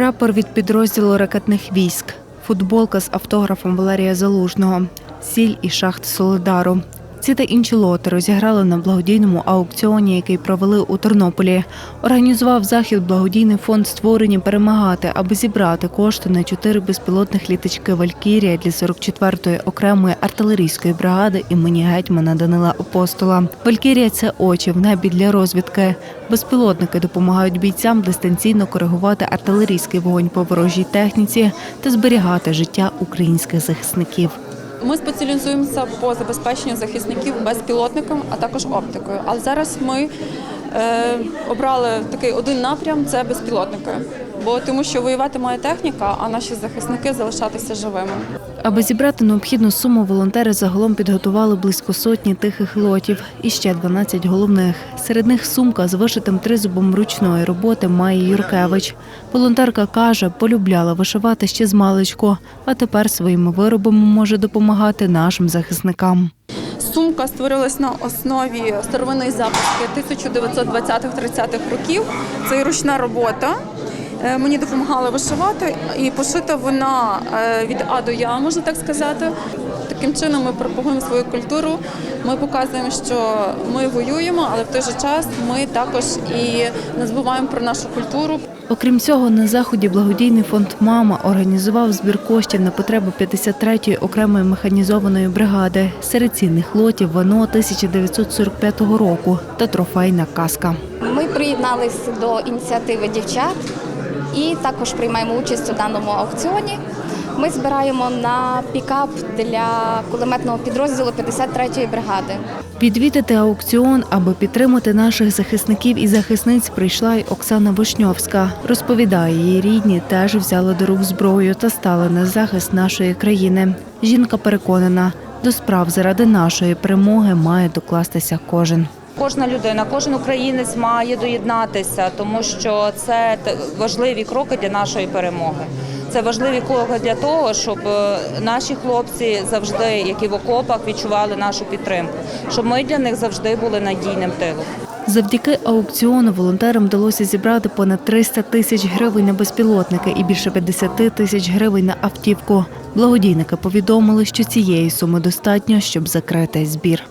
Прапор від підрозділу ракетних військ, футболка з автографом Валерія Залужного, сіль і шахт Солидару. Ці та інші лоти розіграли на благодійному аукціоні, який провели у Тернополі. Організував захід благодійний фонд створені перемагати, аби зібрати кошти на чотири безпілотних літачки Валькірія для 44-ї окремої артилерійської бригади імені гетьмана Данила Апостола. Валькірія це очі в небі для розвідки. Безпілотники допомагають бійцям дистанційно коригувати артилерійський вогонь по ворожій техніці та зберігати життя українських захисників. Ми спеціалізуємося по забезпеченню захисників безпілотником, а також оптикою. Але зараз ми обрали такий один напрям це безпілотники. Бо тому, що воювати має техніка, а наші захисники залишатися живими. Аби зібрати необхідну суму, волонтери загалом підготували близько сотні тихих лотів і ще 12 головних. Серед них сумка з вишитим тризубом ручної роботи має Юркевич. Волонтерка каже, полюбляла вишивати ще з маличку, а тепер своїми виробами може допомагати нашим захисникам. Сумка створилась на основі старовинної записки 1920-30-х років. Це ручна робота. Е, Мені допомагали вишивати, і пошита вона е, від А до Я, можна так сказати. Таким чином ми пропагуємо свою культуру. Ми показуємо, що ми воюємо, але в той же час ми також і не забуваємо про нашу культуру. Окрім цього, на заході благодійний фонд Мама організував збір коштів на потреби 53-ї окремої механізованої бригади. Серед цінних лотів вано 1945 року та трофейна каска. Ми приєдналися до ініціативи дівчат і також приймаємо участь у даному аукціоні. Ми збираємо на пікап для кулеметного підрозділу 53-ї бригади. Відвідати аукціон, аби підтримати наших захисників і захисниць, прийшла й Оксана Вишньовська. Розповідає, її рідні теж взяли до рук зброю та стали на захист нашої країни. Жінка переконана, до справ заради нашої перемоги має докластися кожен. Кожна людина, кожен українець має доєднатися, тому що це важливі кроки для нашої перемоги. Це важливі кроки для того, щоб е, наші хлопці завжди, які в окопах, відчували нашу підтримку, щоб ми для них завжди були надійним тилом. Завдяки аукціону волонтерам вдалося зібрати понад 300 тисяч гривень на безпілотники і більше 50 тисяч гривень на автівку. Благодійники повідомили, що цієї суми достатньо, щоб закрити збір.